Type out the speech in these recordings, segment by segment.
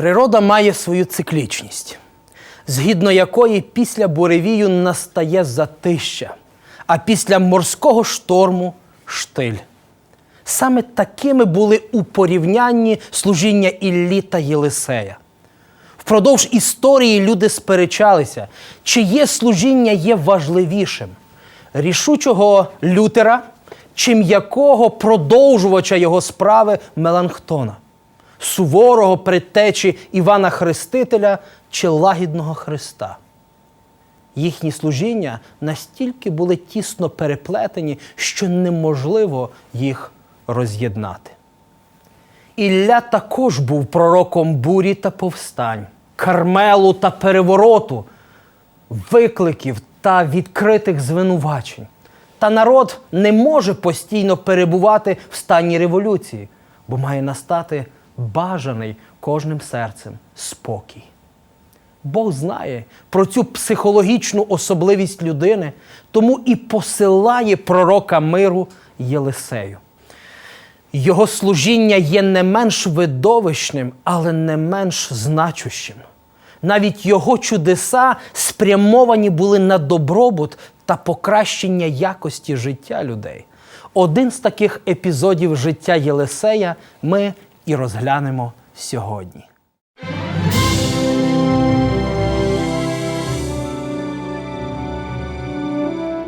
Природа має свою циклічність, згідно якої після буревію настає затища, а після морського шторму штиль. Саме такими були у порівнянні служіння Іллі та Єлисея. Впродовж історії люди сперечалися, чиє служіння є важливішим рішучого Лютера чи м'якого продовжувача його справи Меланхтона, суворого предтечі Івана Хрестителя чи лагідного Христа. Їхні служіння настільки були тісно переплетені, що неможливо їх роз'єднати. Ілля також був пророком бурі та повстань, кармелу та перевороту, викликів та відкритих звинувачень. Та народ не може постійно перебувати в стані революції, бо має настати бажаний кожним серцем спокій. Бог знає про цю психологічну особливість людини, тому і посилає пророка миру Єлисею. Його служіння є не менш видовищним, але не менш значущим. Навіть його чудеса спрямовані були на добробут та покращення якості життя людей. Один з таких епізодів життя Єлисея ми і розглянемо сьогодні.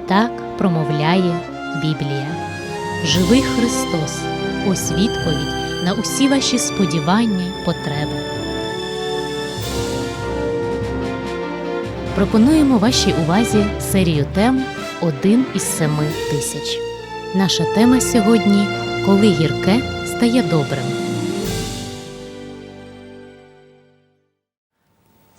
Так промовляє Біблія. Живий Христос, ось відповідь на усі ваші сподівання й потреби. Пропонуємо вашій увазі серію тем Один із семи тисяч. Наша тема сьогодні Коли гірке стає добрим.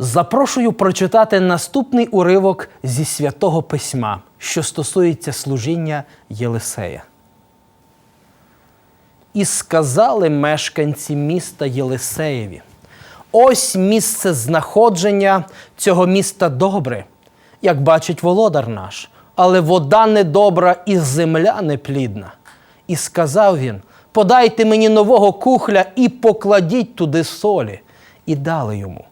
Запрошую прочитати наступний уривок зі святого письма, що стосується служіння Єлисея. І сказали мешканці міста Єлисеєві: ось місце знаходження цього міста добре, як бачить володар наш, але вода недобра і земля неплідна. І сказав він: Подайте мені нового кухля і покладіть туди солі. І дали йому.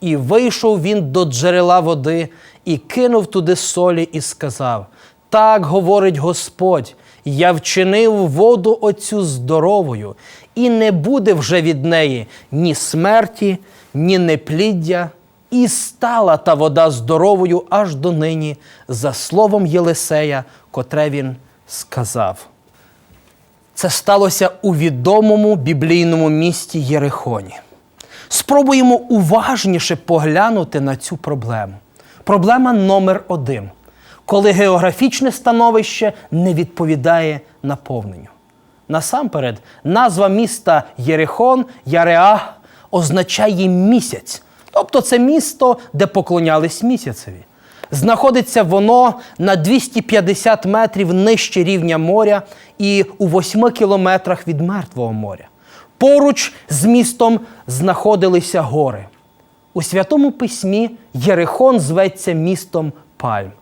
І вийшов він до джерела води, і кинув туди солі, і сказав: Так говорить Господь, я вчинив воду оцю здоровою, і не буде вже від неї ні смерті, ні непліддя, і стала та вода здоровою аж до нині, за словом Єлисея, котре він сказав. Це сталося у відомому біблійному місті Єрихоні. Спробуємо уважніше поглянути на цю проблему. Проблема номер один, коли географічне становище не відповідає наповненню. Насамперед, назва міста Єрихон, Яреах означає місяць, тобто це місто, де поклонялись місяцеві. Знаходиться воно на 250 метрів нижче рівня моря і у 8 кілометрах від Мертвого моря. Поруч з містом знаходилися гори. У Святому Письмі Єрихон зветься містом пальм.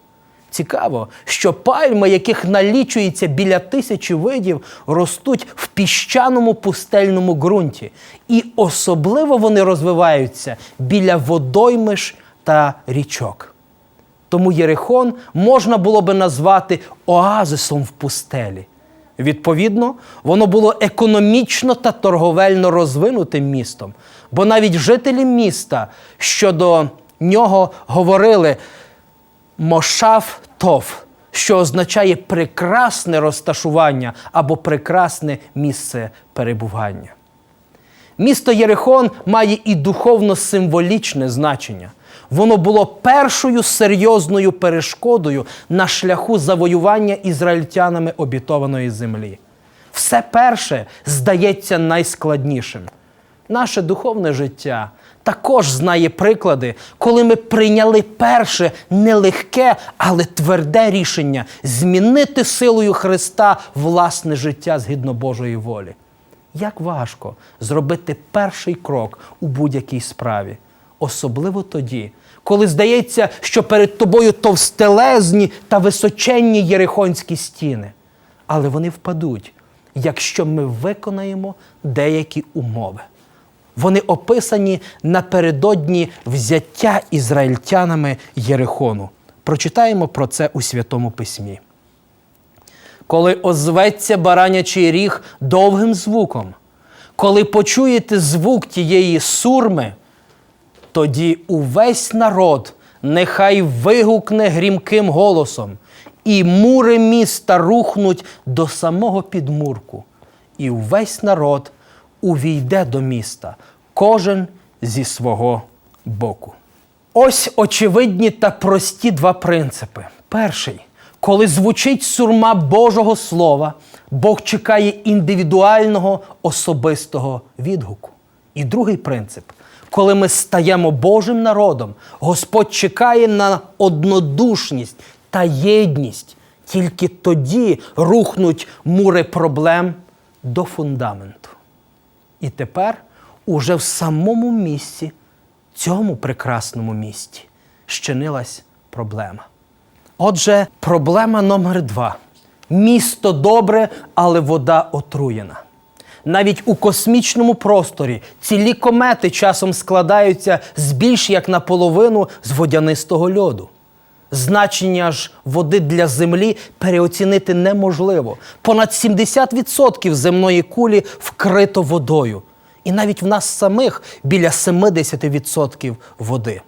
Цікаво, що пальми, яких налічується біля тисячі видів, ростуть в піщаному пустельному ґрунті. І особливо вони розвиваються біля водоймиш та річок. Тому Єрихон можна було би назвати оазисом в пустелі. Відповідно, воно було економічно та торговельно розвинутим містом, бо навіть жителі міста щодо нього говорили Мошав Тов, що означає прекрасне розташування або прекрасне місце перебування. Місто Єрихон має і духовно-символічне значення. Воно було першою серйозною перешкодою на шляху завоювання ізраїльтянами обітованої землі. Все перше здається найскладнішим. Наше духовне життя також знає приклади, коли ми прийняли перше нелегке, але тверде рішення змінити силою Христа власне життя згідно Божої волі. Як важко зробити перший крок у будь-якій справі, особливо тоді, коли здається, що перед тобою товстелезні та височенні єрихонські стіни. Але вони впадуть, якщо ми виконаємо деякі умови. Вони описані напередодні взяття ізраїльтянами Єрихону. Прочитаємо про це у Святому Письмі. Коли озветься баранячий ріг довгим звуком, коли почуєте звук тієї сурми, тоді увесь народ нехай вигукне грімким голосом, і мури міста рухнуть до самого підмурку, і увесь народ увійде до міста, кожен зі свого боку. Ось очевидні та прості два принципи. Перший, коли звучить сурма Божого Слова, Бог чекає індивідуального особистого відгуку. І другий принцип, коли ми стаємо Божим народом, Господь чекає на однодушність та єдність. Тільки тоді рухнуть мури проблем до фундаменту. І тепер уже в самому місці, цьому прекрасному місті, щинилась проблема. Отже, проблема номер два. Місто добре, але вода отруєна. Навіть у космічному просторі цілі комети часом складаються з більш як наполовину з водянистого льоду. Значення ж води для землі переоцінити неможливо. Понад 70% земної кулі вкрито водою. І навіть в нас самих біля 70% води.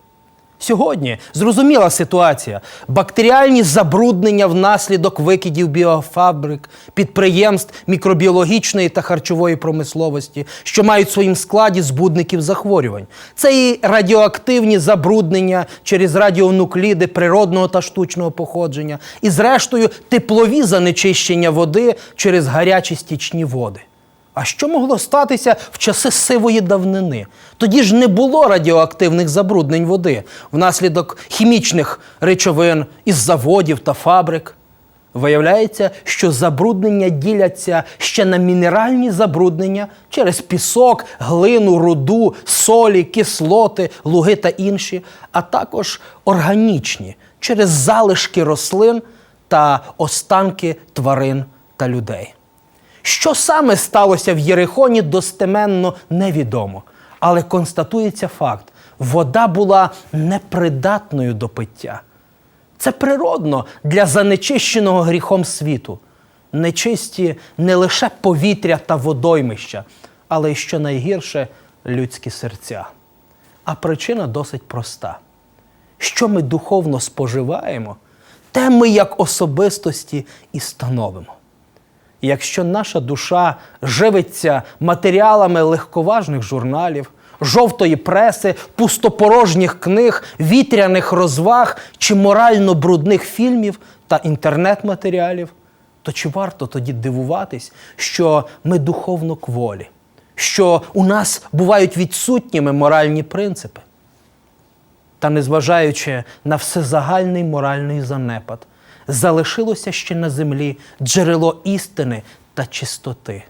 Сьогодні зрозуміла ситуація. Бактеріальні забруднення внаслідок викидів біофабрик, підприємств мікробіологічної та харчової промисловості, що мають в своїм складі збудників захворювань. Це і радіоактивні забруднення через радіонукліди природного та штучного походження, і, зрештою, теплові занечищення води через гарячі стічні води. А що могло статися в часи сивої давнини? Тоді ж не було радіоактивних забруднень води внаслідок хімічних речовин із заводів та фабрик. Виявляється, що забруднення діляться ще на мінеральні забруднення через пісок, глину, руду, солі, кислоти, луги та інші, а також органічні через залишки рослин та останки тварин та людей. Що саме сталося в Єрихоні, достеменно невідомо. Але констатується факт: вода була непридатною до пиття. Це природно для занечищеного гріхом світу. Нечисті не лише повітря та водоймища, але й що найгірше людські серця. А причина досить проста: що ми духовно споживаємо, те ми як особистості і становимо. Якщо наша душа живиться матеріалами легковажних журналів, жовтої преси, пустопорожніх книг, вітряних розваг чи морально брудних фільмів та інтернет-матеріалів, то чи варто тоді дивуватись, що ми духовно кволі, що у нас бувають відсутніми моральні принципи? Та незважаючи на всезагальний моральний занепад, залишилося ще на землі джерело істини та чистоти.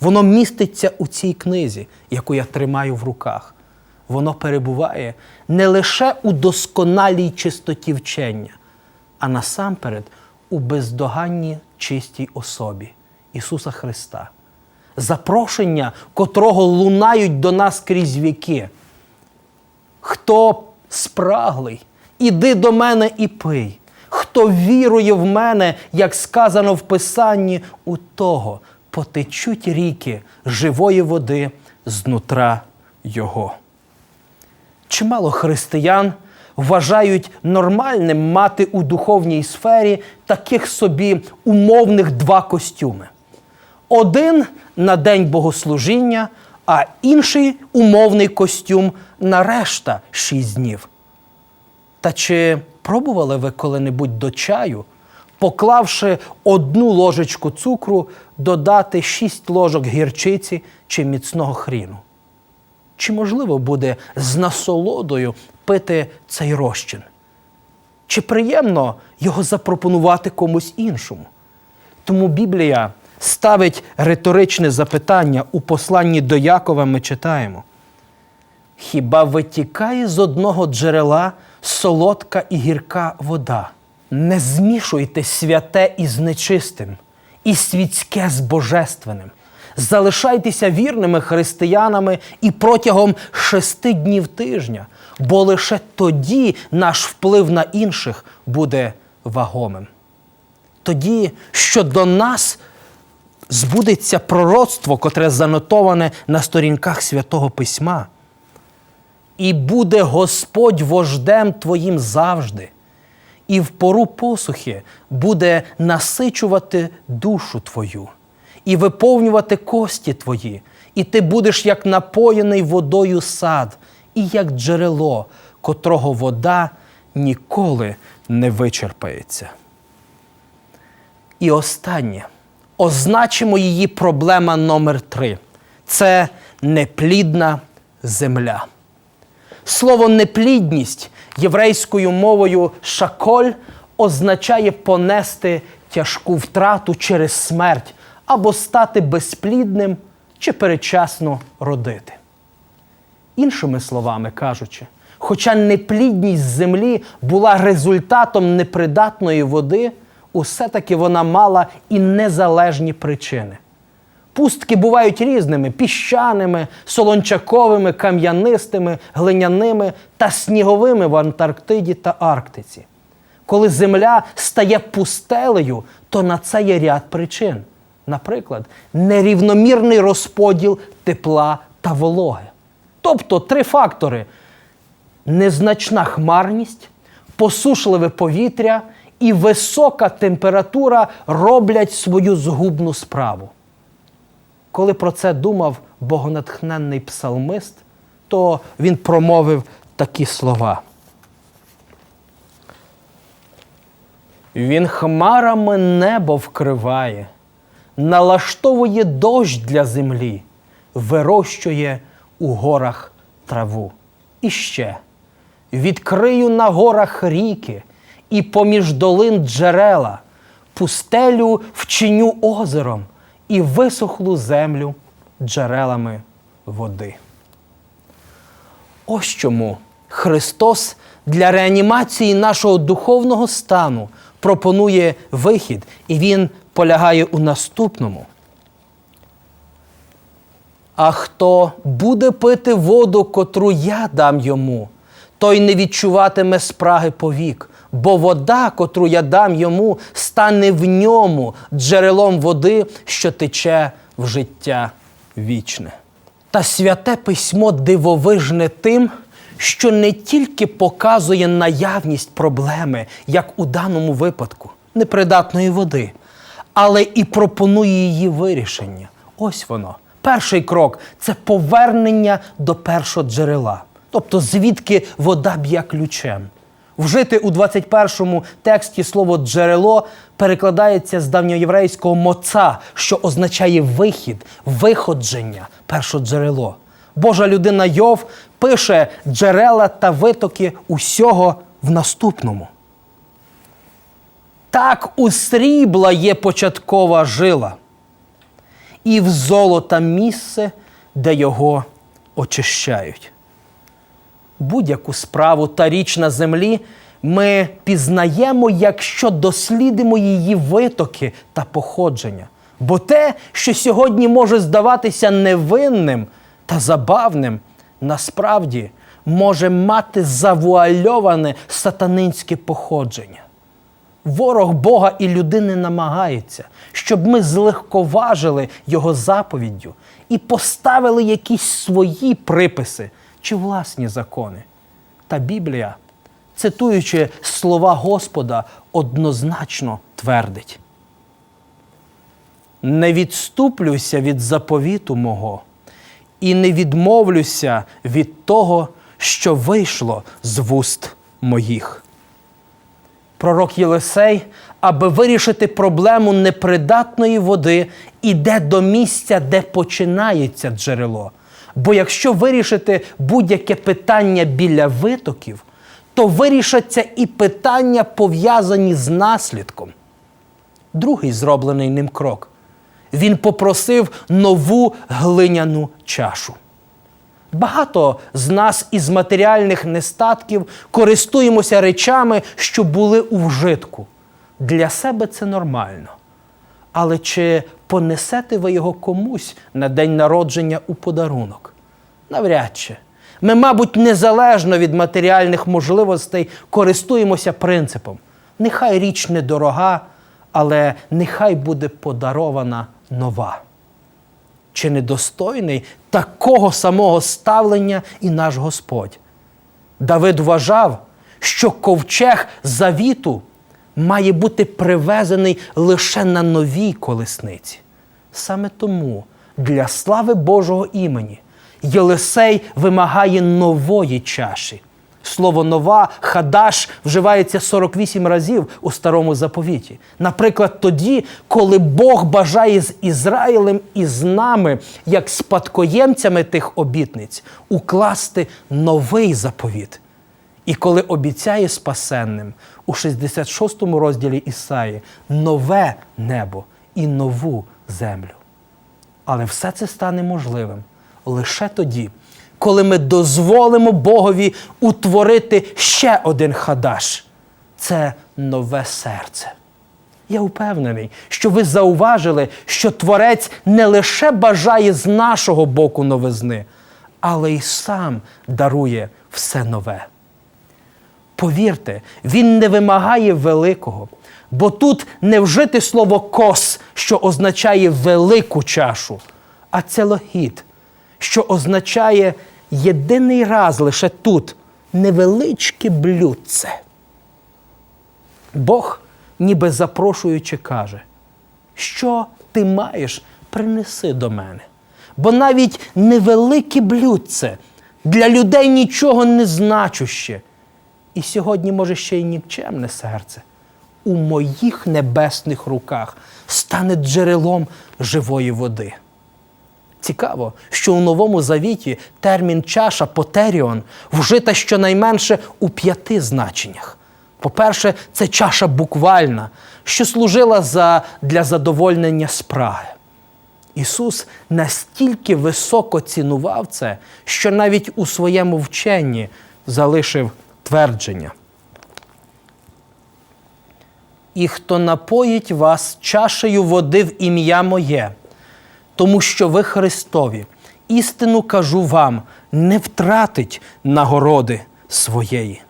Воно міститься у цій книзі, яку я тримаю в руках. Воно перебуває не лише у досконалій чистоті вчення, а насамперед у бездоганній чистій особі Ісуса Христа, запрошення котрого лунають до нас крізь віки. Хто спраглий, іди до мене і пий. Хто вірує в мене, як сказано в Писанні, у того потечуть ріки живої води знутра Його. Чимало християн вважають нормальним мати у духовній сфері таких собі умовних два костюми. Один на день богослужіння, а інший умовний костюм на решта шість днів. Та чи пробували ви коли-небудь до чаю, поклавши одну ложечку цукру, додати шість ложок гірчиці чи міцного хріну? Чи можливо буде з насолодою пити цей розчин? Чи приємно його запропонувати комусь іншому? Тому Біблія ставить риторичне запитання у посланні до Якова ми читаємо. Хіба витікає з одного джерела солодка і гірка вода? Не змішуйте святе із нечистим, і світське з божественним. залишайтеся вірними християнами і протягом шести днів тижня, бо лише тоді наш вплив на інших буде вагомим. Тоді, що до нас збудеться пророцтво, котре занотоване на сторінках святого Письма. І буде Господь вождем твоїм завжди, і в пору посухи буде насичувати душу твою, і виповнювати кості твої, і ти будеш як напоєний водою сад, і як джерело, котрого вода ніколи не вичерпається. І останнє. Означимо її проблема номер три. Це неплідна земля. Слово неплідність єврейською мовою шаколь означає понести тяжку втрату через смерть або стати безплідним чи передчасно родити. Іншими словами кажучи, хоча неплідність землі була результатом непридатної води, усе-таки вона мала і незалежні причини. Пустки бувають різними: піщаними, солончаковими, кам'янистими, глиняними та сніговими в Антарктиді та Арктиці. Коли земля стає пустелею, то на це є ряд причин. Наприклад, нерівномірний розподіл тепла та вологи. Тобто три фактори: незначна хмарність, посушливе повітря і висока температура роблять свою згубну справу. Коли про це думав богонатхненний псалмист, то він промовив такі слова. Він хмарами небо вкриває, налаштовує дощ для землі, вирощує у горах траву. І ще відкрию на горах ріки і поміж долин джерела, пустелю вчиню озером і висохлу землю джерелами води. Ось чому Христос для реанімації нашого духовного стану пропонує вихід, і Він полягає у наступному. А хто буде пити воду, котру я дам йому, той не відчуватиме спраги повік, бо вода, котру я дам йому, стане в ньому джерелом води, що тече в життя вічне. Та святе письмо дивовижне тим, що не тільки показує наявність проблеми, як у даному випадку, непридатної води, але і пропонує її вирішення. Ось воно. Перший крок це повернення до першого джерела, тобто звідки вода б'є ключем. Вжити у 21 тексті слово джерело перекладається з давньоєврейського моца, що означає вихід, виходження, першоджерело. Божа людина Йов пише джерела та витоки усього в наступному. Так у срібла є початкова жила, і в золота місце, де його очищають. Будь-яку справу та річ на землі ми пізнаємо, якщо дослідимо її витоки та походження. Бо те, що сьогодні може здаватися невинним та забавним, насправді може мати завуальоване сатанинське походження. Ворог Бога і людини намагається, щоб ми злегковажили його заповіддю і поставили якісь свої приписи чи власні закони. Та Біблія, цитуючи слова Господа, однозначно твердить: не відступлюся від заповіту мого і не відмовлюся від того, що вийшло з вуст моїх пророк Єлисей, аби вирішити проблему непридатної води, іде до місця, де починається джерело. Бо якщо вирішити будь-яке питання біля витоків, то вирішаться і питання, пов'язані з наслідком. Другий зроблений ним крок. Він попросив нову глиняну чашу. Багато з нас із матеріальних нестатків користуємося речами, що були у вжитку. Для себе це нормально. Але чи понесете ви його комусь на день народження у подарунок? Навряд чи. Ми, мабуть, незалежно від матеріальних можливостей користуємося принципом. Нехай річ недорога, але нехай буде подарована нова. Чи недостойний такого самого ставлення і наш Господь? Давид вважав, що ковчег завіту має бути привезений лише на новій колесниці. Саме тому для слави Божого імені Єлисей вимагає нової чаші. Слово нова, хадаш вживається 48 разів у старому заповіті. Наприклад, тоді, коли Бог бажає з Ізраїлем і з нами, як спадкоємцями тих обітниць, укласти новий заповіт. І коли обіцяє спасенним у 66 розділі Ісаї нове небо і нову землю. Але все це стане можливим лише тоді, коли ми дозволимо Богові утворити ще один хадаш це нове серце. Я впевнений, що ви зауважили, що Творець не лише бажає з нашого боку новизни, але й сам дарує все нове. Повірте, він не вимагає великого, бо тут не вжити слово кос, що означає велику чашу, а целогід, що означає єдиний раз лише тут невеличке блюдце. Бог, ніби запрошуючи, каже, що ти маєш, принеси до мене. Бо навіть невелике блюдце для людей нічого не значуще. І сьогодні, може, ще й нікчемне серце у моїх небесних руках стане джерелом живої води. Цікаво, що у Новому Завіті термін чаша потеріон вжита щонайменше у п'яти значеннях. По-перше, це чаша буквальна, що служила за, для задовольнення спраги. Ісус настільки високо цінував це, що навіть у своєму вченні залишив твердження. І хто напоїть вас чашею води в ім'я моє, тому що ви Христові, істину кажу вам, не втратить нагороди своєї.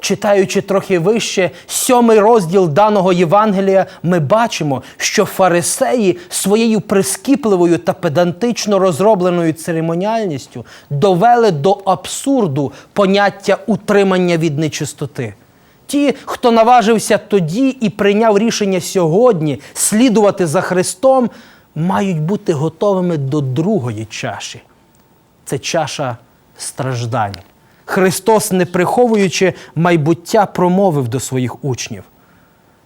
Читаючи трохи вище сьомий розділ даного Євангелія, ми бачимо, що фарисеї своєю прискіпливою та педантично розробленою церемоніальністю довели до абсурду поняття утримання від нечистоти. Ті, хто наважився тоді і прийняв рішення сьогодні слідувати за Христом, мають бути готовими до другої чаші. Це чаша страждань. Христос, не приховуючи майбуття, промовив до своїх учнів.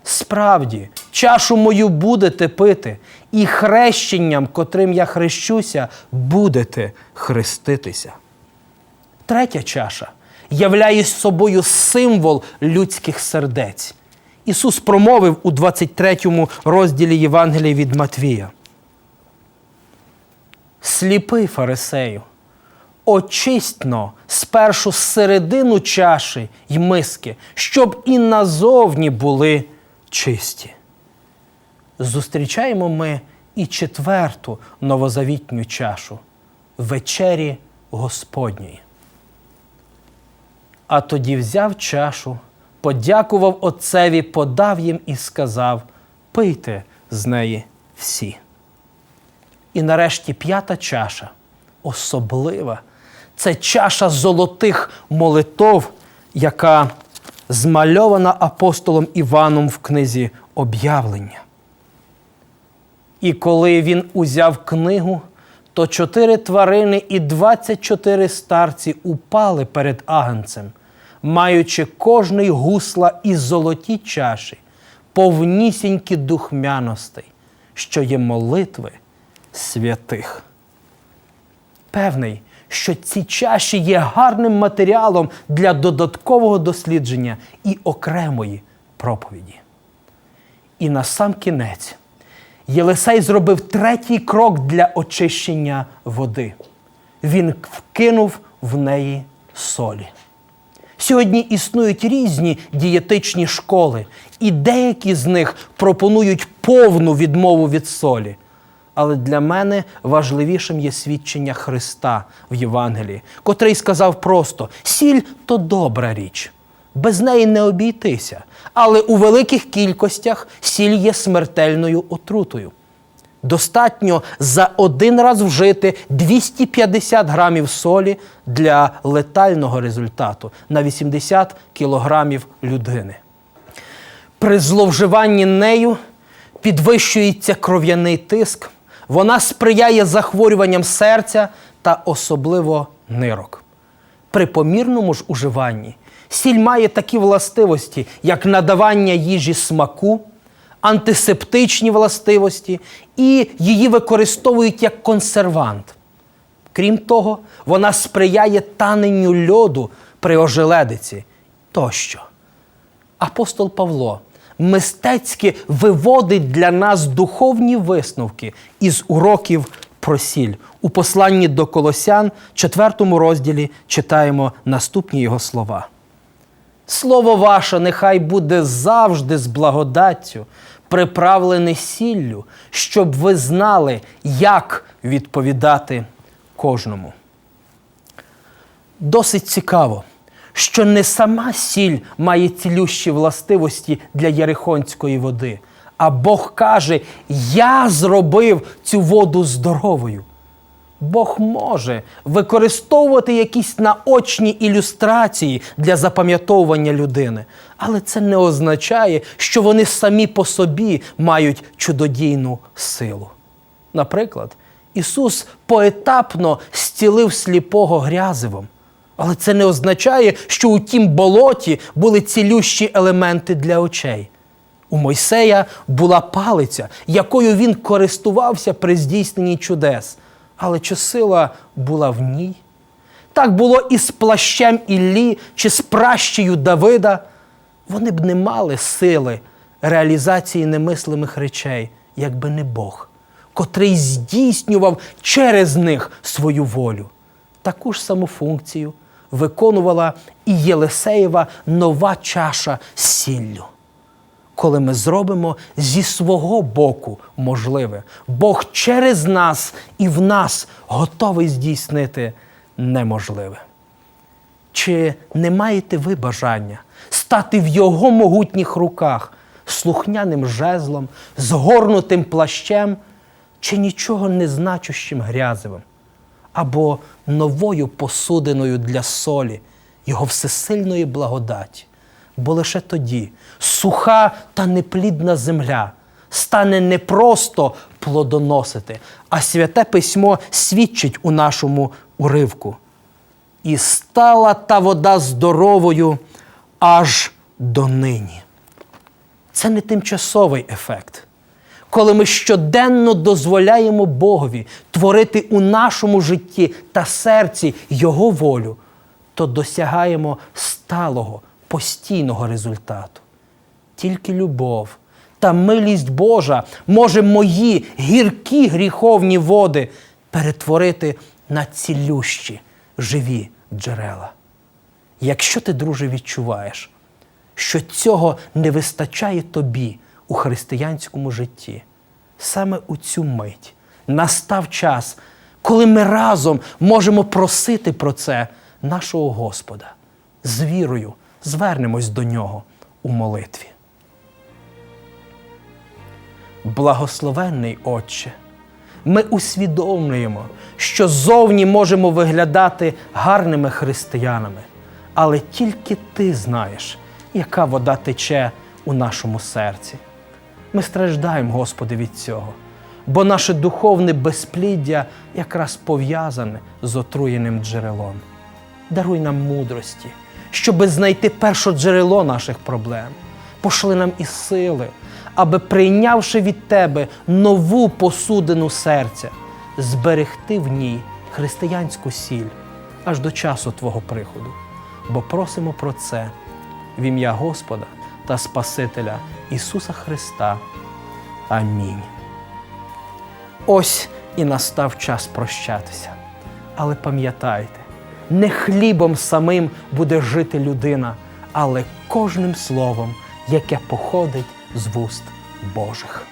Справді, чашу мою будете пити, і хрещенням, котрим я хрещуся, будете хреститися. Третя чаша являє собою символ людських сердець. Ісус промовив у 23 розділі Євангелія від Матвія. Сліпий фарисею, очистно спершу середину чаші й миски, щоб і назовні були чисті. Зустрічаємо ми і четверту новозавітню чашу вечері Господньої. А тоді взяв чашу, подякував Отцеві, подав їм і сказав: пийте з неї всі. І нарешті п'ята чаша, особлива, це чаша золотих молитов, яка змальована апостолом Іваном в книзі об'явлення. І коли він узяв книгу, то чотири тварини і двадцять чотири старці упали перед агнцем, маючи кожний гусла і золоті чаші, повнісінькі духмяностей, що є молитви святих. Певний, що ці чаші є гарним матеріалом для додаткового дослідження і окремої проповіді. І на сам кінець Єлисей зробив третій крок для очищення води. Він вкинув в неї солі. Сьогодні існують різні дієтичні школи, і деякі з них пропонують повну відмову від солі. Але для мене важливішим є свідчення Христа в Євангелії, котрий сказав просто: сіль то добра річ, без неї не обійтися. Але у великих кількостях сіль є смертельною отрутою. Достатньо за один раз вжити 250 грамів солі для летального результату на 80 кілограмів людини. При зловживанні нею підвищується кров'яний тиск, вона сприяє захворюванням серця та особливо нирок. При помірному ж уживанні сіль має такі властивості, як надавання їжі смаку, антисептичні властивості, і її використовують як консервант. Крім того, вона сприяє таненню льоду при ожеледиці тощо. Апостол Павло мистецьки виводить для нас духовні висновки із уроків про сіль. У посланні до Колосян, 4 розділі, читаємо наступні його слова. Слово ваше нехай буде завжди з благодаттю, приправлене сіллю, щоб ви знали, як відповідати кожному. Досить цікаво, що не сама сіль має цілющі властивості для єрихонської води, а Бог каже: Я зробив цю воду здоровою. Бог може використовувати якісь наочні ілюстрації для запам'ятовування людини, але це не означає, що вони самі по собі мають чудодійну силу. Наприклад, Ісус поетапно зцілив сліпого грязивом, але це не означає, що у тім болоті були цілющі елементи для очей. У Мойсея була палиця, якою він користувався при здійсненні чудес. Але чи сила була в ній? Так було і з плащем Іллі чи з пращею Давида. Вони б не мали сили реалізації немислимих речей, якби не Бог, котрий здійснював через них свою волю. Таку ж саму функцію виконувала і Єлисеєва нова чаша сіллю коли ми зробимо зі свого боку можливе. Бог через нас і в нас готовий здійснити неможливе. Чи не маєте ви бажання стати в Його могутніх руках слухняним жезлом, згорнутим плащем чи нічого не значущим грязевим, або новою посудиною для солі Його всесильної благодаті? Бо лише тоді суха та неплідна земля стане не просто плодоносити, а святе письмо свідчить у нашому уривку. І стала та вода здоровою аж до нині. Це не тимчасовий ефект. Коли ми щоденно дозволяємо Богові творити у нашому житті та серці Його волю, то досягаємо сталого постійного результату. Тільки любов та милість Божа може мої гіркі гріховні води перетворити на цілющі живі джерела. Якщо ти, друже, відчуваєш, що цього не вистачає тобі у християнському житті, саме у цю мить настав час, коли ми разом можемо просити про це нашого Господа з вірою звернемось до нього у молитві. Благословенний Отче, ми усвідомлюємо, що зовні можемо виглядати гарними християнами, але тільки ти знаєш, яка вода тече у нашому серці. Ми страждаємо, Господи, від цього, бо наше духовне безпліддя якраз пов'язане з отруєним джерелом. Даруй нам мудрості щоби знайти перше джерело наших проблем. Пошли нам і сили, аби, прийнявши від Тебе нову посудину серця, зберегти в ній християнську сіль аж до часу Твого приходу. Бо просимо про це в ім'я Господа та Спасителя Ісуса Христа. Амінь. Ось і настав час прощатися. Але пам'ятайте, не хлібом самим буде жити людина, але кожним словом, яке походить з вуст Божих.